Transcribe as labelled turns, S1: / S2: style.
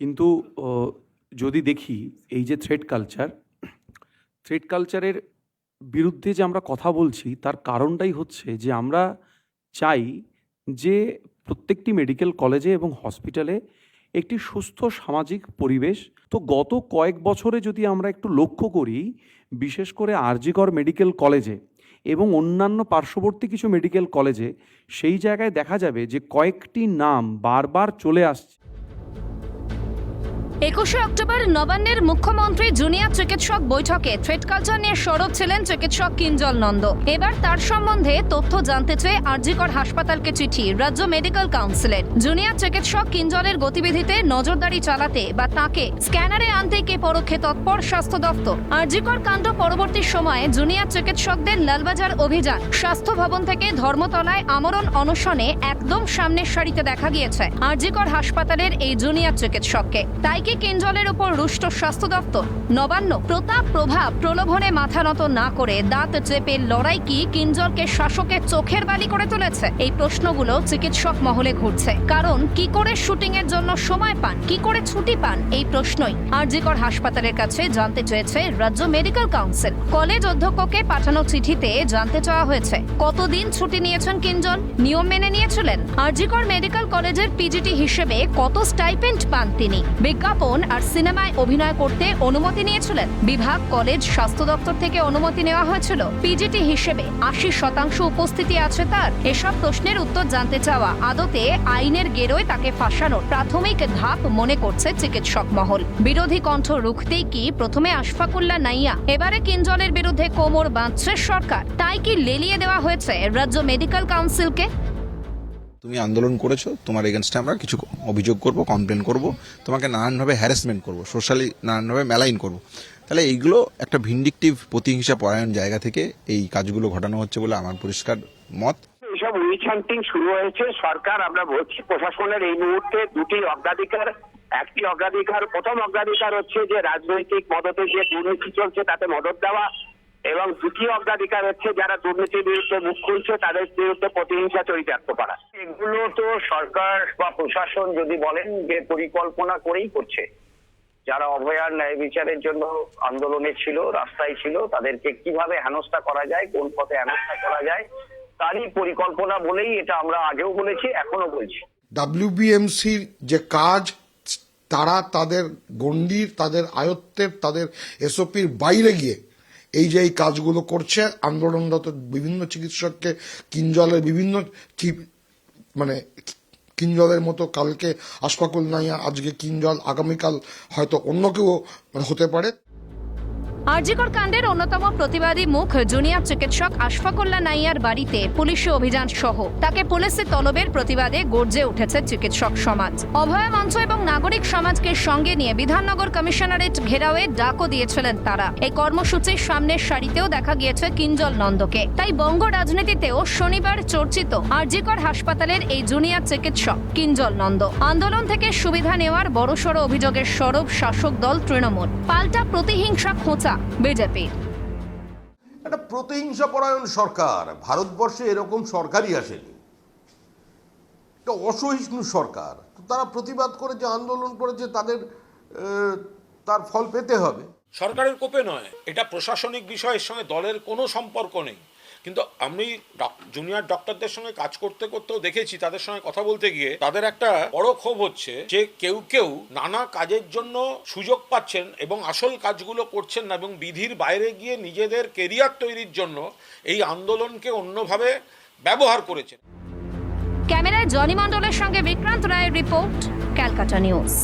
S1: কিন্তু যদি দেখি এই যে থ্রেড কালচার থ্রেড কালচারের বিরুদ্ধে যে আমরা কথা বলছি, তার কারণটাই হচ্ছে যে আমরা চাই যে প্রত্যেকটি মেডিকেল কলেজে এবং হসপিটালে একটি সুস্থ সামাজিক পরিবেশ। তো গত কয়েক বছরে যদি আমরা একটু লক্ষ্য করি, বিশেষ করে আরজিকর মেডিকেল কলেজে এবং অন্যান্য পার্শ্ববর্তী কিছু মেডিকেল কলেজে সেই জায়গায় দেখা যাবে যে কয়েকটি নাম বারবার চলে আসছে।
S2: একুশে অক্টোবর নবান্নের মুখ্যমন্ত্রী জুনিয়র চিকিৎসক বৈঠকে থ্রেড কালচার নিয়ে সরব ছিলেন চিকিৎসক কিঞ্জল নন্দ। এবার তার সম্বন্ধে তথ্য জানতে চেয়ে আরজিকর হাসপাতালকে চিঠি, রাজ্য মেডিকেল কাউন্সিলের। জুনিয়র চিকিৎসক কিঞ্জলের গতিবিধিতে নজরদারি চালাতে বা তাকে স্ক্যানারে আনতে কে পরোক্ষে তৎপর স্বাস্থ্য দপ্তর। আরজিকর কাণ্ড পরবর্তী সময়ে জুনিয়র চিকিৎসকদের লালবাজার অভিযান, স্বাস্থ্য ভবন থেকে ধর্মতলায় আমরণ অনশনে একদম সামনের সারিতে দেখা গিয়েছে। আরজিকর হাসপাতালের এই জুনিয়র চিকিৎসককে। তাই কি কিঞ্জলের উপর রুষ্ট স্বাস্থ্য দপ্তর। নবান্ন, প্রতাপ প্রভাব প্রলোভনে মাথা নত না করে দাঁত চেপে লড়াই কি কিঞ্জলকে শাসকের চোখের বালি করে তুলেছে? এই প্রশ্নগুলো চিকিৎসক মহলে ঘুরছে। কারণ, কি করে শুটিং এর জন্য সময় পান, কি করে ছুটি পান, এই প্রশ্নই আরজিকর হাসপাতালের কাছে জানতে চেয়েছে রাজ্য মেডিকেল কাউন্সিল। কলেজ অধ্যক্ষকে পাঠানো চিঠিতে জানতে চাওয়া হয়েছে, কতদিন ছুটি নিয়েছেন কিঞ্জল নিয়ম মেনে নিয়েছিলেন? আরজিকর মেডিকেল কলেজের পিজিটি হিসেবে কত স্টাইপেন্ড পান তিনি? বিজ্ঞাপন আর সিনেমায় অভিনয় করতে অনুমতি নিয়েছিলেন। বিভাগ, কলেজ, স্বাস্থ্য দপ্তর থেকে অনুমতি নেওয়া হয়েছিল। পিজিটি হিসেবে আশি শতাংশ উপস্থিতি আছে তার। এসব প্রশ্নের উত্তর জানতে চাওয়া আদতে আইনের গেরোয় তাকে ফাঁসানোর প্রাথমিক ধাপ মনে করছে চিকিৎসক মহল। বিরোধী কণ্ঠ রুখতেই কি প্রথমে আশফাকুল্লাহ নাইয়া, এবারে কিঞ্জলের বিরুদ্ধে কোমর বাঁধছে সরকার। তাই কি লেলিয়ে দেওয়া হয়েছে রাজ্য মেডিকেল কাউন্সিলকে
S3: তুমি আন্দোলন করেছ, তোমার এগেনস্টে আমরা কিছু অভিযোগ করব কমপ্লেন করব, তোমাকে নানানভাবে হ্যারাসমেন্ট করব সোশ্যালি নানানভাবে মেলাইন করব। তাহলে এইগুলো একটা ভিন্ডিকটিভ প্রতিহিংসা পরায়ণ জায়গা থেকে এই কাজগুলো ঘটানো হচ্ছে বলে আমার পরিষ্কার মত।
S4: এইসব উইচ শুরু হয়েছে, সরকার আমরা বলছি প্রশাসনের এই মুহূর্তে দুটি অগ্রাধিকার, একটি অগ্রাধিকার, প্রথম অগ্রাধিকার হচ্ছে যে রাজনৈতিক মদতে যে দুর্নীতি চলছে, তাতে মদত দেওয়া এবং দ্বিতীয় অগ্রাধিকার হচ্ছে যারা দুর্নীতির বিরুদ্ধে মুখ খুলছে তাদের বিরুদ্ধে প্রতিহিংসা চরিতার্থ করা। এগুলো তো সরকার বা প্রশাসন যদি বলেন যে পরিকল্পনা করেই করছে। যারা অভয়ার ন্যায় বিচারের জন্য আন্দোলনে ছিল রাস্তায় ছিল তাদেরকে কীভাবে হেনস্থা করা যায় কোন পথে হেনস্থা করা যায় তারই পরিকল্পনা বলেই এটা আমরা আগেও বলেছি এখনও বলছি।
S5: ডাব্লিউবিএমসির যে কাজ তারা তাদের গণ্ডির তাদের আয়ত্তের তাদের এসওপির বাইরে গিয়ে এই যে এই কাজগুলো করছে, আন্দোলনরত বিভিন্ন চিকিৎসককে কিঞ্জলের বিভিন্ন মানে কিঞ্জলের মতো কালকে আশফাকুল নাইয়া, আজকে কিঞ্জল, আগামীকাল হয়তো অন্য কেউ হতে পারে।
S2: আরজিকর কাণ্ডের অন্যতম প্রতিবাদী মুখ জুনিয়র চিকিৎসক আশফাকুল্লা নাইয়ার বাড়িতে পুলিশি অভিযান সহ। তাকে পুলিশের তলবের প্রতিবাদে গর্জে উঠেছে চিকিৎসক সমাজ। অভয় মঞ্চ এবং নাগরিক সমাজকে সঙ্গে নিয়ে বিধাননগর কমিশনারেট ঘেরাওয়ে ডাকও দিয়েছিলেন তারা। এই কর্মসূচির সামনের সারিতেও দেখা গিয়েছে কিঞ্জল নন্দকে। তাই বঙ্গ রাজনীতিতেও শনিবার চর্চিত আরজিকর হাসপাতালের এই জুনিয়র চিকিৎসক কিঞ্জল নন্দ। আন্দোলন থেকে সুবিধা নেওয়ার বড়সড় অভিযোগের সরব শাসক দল তৃণমূল। পাল্টা প্রতিহিংসা খোঁচা বিজেপির
S6: একটা প্রতিহিংসাপরায়ণ সরকার ভারতবর্ষে এরকম সরকারই আসেনি। একটা অসহিষ্ণু সরকার তারা প্রতিবাদ করে যে আন্দোলন করেছে তাদের আহ, তার ফল পেতে হবে।
S7: সরকারের কোপে নয় এটা প্রশাসনিক বিষয়ের সঙ্গে দলের কোনো সম্পর্ক নেই। কিন্তু আমি জুনিয়র ডক্টরদের সঙ্গে কাজ করতে করতেও দেখেছি, তাদের সঙ্গে কথা বলতে গিয়ে তাদের একটা বড় ক্ষোভ হচ্ছে যে কেউ কেউ নানা কাজের জন্য সুযোগ পাচ্ছেন এবং আসল কাজগুলো করছেন না এবং বিধির বাইরে গিয়ে নিজেদের কেরিয়ার তৈরির জন্য এই আন্দোলনকে অন্যভাবে ব্যবহার করেছেন।
S2: ক্যামেরায় জনি মণ্ডলের সঙ্গে বিক্রান্ত রায়ের রিপোর্ট, ক্যালকাটা নিউজ।